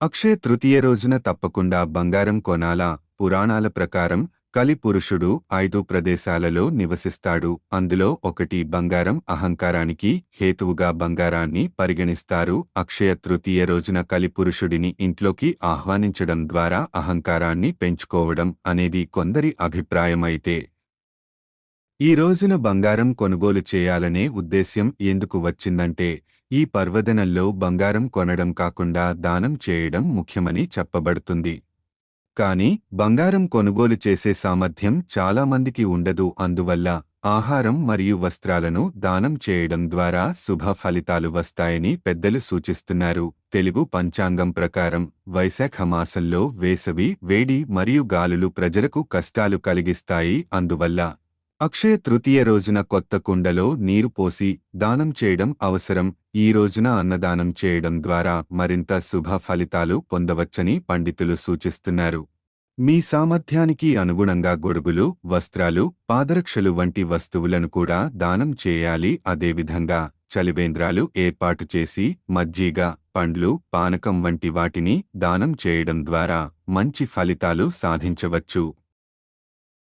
అక్షయ తృతీయ రోజున తప్పకుండా బంగారం కొనాలా? పురాణాల ప్రకారం కలి పురుషుడు ఐదు ప్రదేశాలలో నివసిస్తాడు. అందులో ఒకటి బంగారం అహంకారానికి హేతువుగా బంగారాన్ని పరిగణిస్తారు. అక్షయ తృతీయ రోజున కలిపురుషుడిని ఇంట్లోకి ఆహ్వానించడం ద్వారా అహంకారాన్ని పెంచుకోవడం అనేది కొందరి అభిప్రాయమైతే. ఈ రోజున బంగారం కొనుగోలు చేయాలనే ఉద్దేశ్యం ఎందుకు వచ్చిందంటే ఈ పర్వదనంలో బంగారం కొనడం కాకుండా దానం చేయడం ముఖ్యమని చెప్పబడుతుంది. కాని బంగారం కొనుగోలు చేసే సామర్థ్యం చాలామందికి ఉండదు. అందువల్ల ఆహారం మరియు వస్త్రాలను దానం చేయడం ద్వారా శుభ ఫలితాలు వస్తాయని పెద్దలు సూచిస్తున్నారు. తెలుగు పంచాంగం ప్రకారం వైశాఖ మాసంలో వేసవి వేడి మరియు గాలులు ప్రజలకు కష్టాలు కలిగిస్తాయి. అందువల్ల అక్షయ తృతీయ రోజున కొత్త కుండలో నీరు పోసి దానం చేయడం అవసరం. ఈ రోజున అన్నదానం చేయడం ద్వారా మరింత శుభ ఫలితాలు పొందవచ్చని పండితులు సూచిస్తున్నారు. మీ సామర్థ్యానికి అనుగుణంగా గొడుగులు వస్త్రాలు పాదరక్షలు వంటి వస్తువులను కూడా దానం చేయాలి. అదేవిధంగా చలివేంద్రాలు ఏర్పాటు చేసి మజ్జిగ పండ్లు పానకం వంటి వాటిని దానం చేయడం ద్వారా మంచి ఫలితాలు సాధించవచ్చు.